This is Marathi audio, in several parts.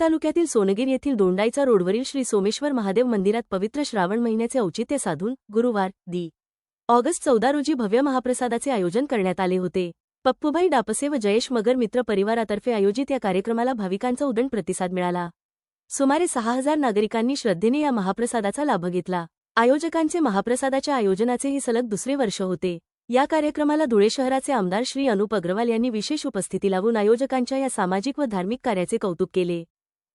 तालुक्यातील सोनगीर येथील दोंडाईचा रोडवरील श्री सोमेश्वर महादेव मंदिरात पवित्र श्रावण महिन्याचे औचित्य साधून गुरुवार दि. ऑगस्ट चौदा रोजी भव्य महाप्रसादाचे आयोजन करण्यात आले होते. पप्पूभाई डापसे व जयेश मगर मित्र परिवारातर्फे आयोजित या कार्यक्रमाला भाविकांचा उदंड प्रतिसाद मिळाला. सुमारे सहा हजार नागरिकांनी श्रद्धेने या महाप्रसादाचा लाभ घेतला. आयोजकांचे महाप्रसादाच्या आयोजनाचे हे सलग दुसरे वर्ष होते. या कार्यक्रमाला धुळे शहराचे आमदार श्री अनुप अग्रवाल यांनी विशेष उपस्थिती लावून आयोजकांच्या या सामाजिक व धार्मिक कार्याचे कौतुक केले.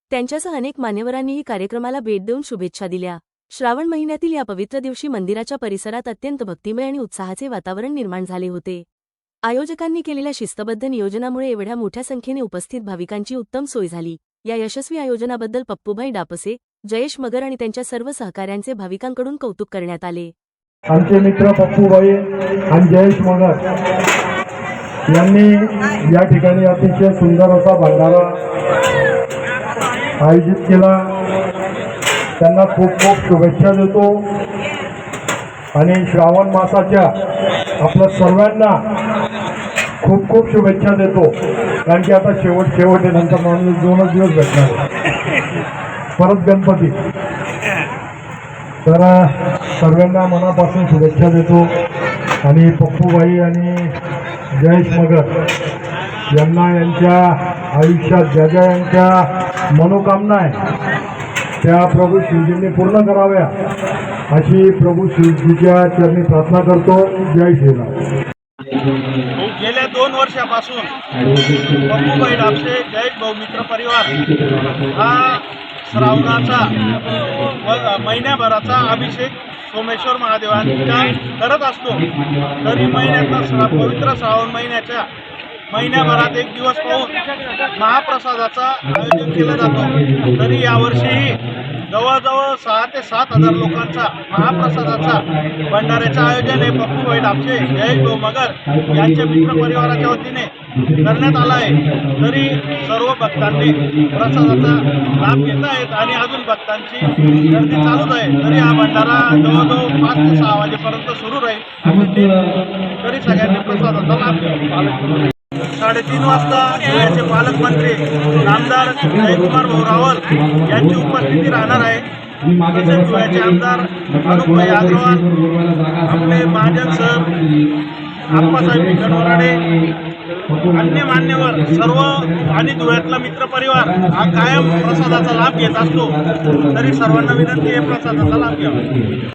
त्यांच्यासह अनेक मान्यवरांनीही कार्यक्रमाला भेट देऊन शुभेच्छा दिल्या. श्रावण महिन्यातील या पवित्र दिवशी मंदिराच्या परिसरात अत्यंत भक्तिमय आणि उत्साहाचे वातावरण निर्माण झाले होते. आयोजकांनी केलेल्या शिस्तबद्ध नियोजनामुळे एवढ्या मोठ्या संख्येने उपस्थित भाविकांची उत्तम सोय झाली. या यशस्वी आयोजनाबद्दल पप्पूभाई डापसे जयेश मगर आणि त्यांच्या सर्व सहकाऱ्यांचे भाविकांकडून कौतुक करण्यात आले. आमचे मित्र पप्पूबाई आणि जयेश मगर यांनी या ठिकाणी अतिशय सुंदर असा भंडारा आयोजित केला. त्यांना खूप खूप शुभेच्छा देतो. आणि श्रावण मासाच्या आपल्या सर्वांना खूप खूप शुभेच्छा देतो. कारण की आता शेवट शेवट आहे नंतर माणूस दोनच दिवस भेटणार परत गणपती. तर सर्वांना मनापासून शुभेच्छा देतो. आणि पप्पूबाई आणि जयेश मगर यांना यांच्या आयुष्यात ज्या ज्या यांच्या मनोकामना आहे त्या प्रभू शिवजींनी पूर्ण कराव्या अशी प्रभू शिवजीच्या चरणी प्रार्थना करतो. जय श्रीराम. गेल्या दोन वर्षापासून बंबूबाई डापसे जयेश भाऊ मित्र परिवार हा श्रावणाचा महिन्याभराचा अभिषेक सोमेश्वर महादेवांचा करत असतो. तरी महिन्यातला पवित्र श्रावण महिन्याच्या महिन्याभरात एक दिवस पाहून महाप्रसादाचा आयोजन केलं जातो. तरी यावर्षीही जवळजवळ सहा ते सात हजार लोकांचा महाप्रसादाचा भंडाऱ्याचं आयोजन हे पप्पूभाई डापचे जयेश भाऊ मगर यांच्या मित्र परिवाराच्या वतीने करण्यात आला आहे. तरी सर्व भक्तांनी प्रसादाचा लाभ घेत आहेत आणि अजून भक्तांची गर्दी चालूच आहे. तरी हा भंडारा जवळजवळ पाच ते सहा वाजेपर्यंत सुरू राहील. तरी सगळ्यांनी प्रसादाचा लाभ घ्यावा साडेतीन वाजता धुळ्याचे पालकमंत्री आमदार जयकुमार भाऊ रावल यांची उपस्थिती राहणार आहे. तसेच धुळ्याचे आमदार अनुपभाई अग्रवाल आपले महाजन सर आप्पासाहेब वराडे अन्य मान्यवर सर्व आणि धुळ्यातला मित्र परिवार हा कायम प्रसादाचा लाभ घेत असतो. तरी सर्वांना विनंती आहे प्रसादाचा लाभ घ्यावा.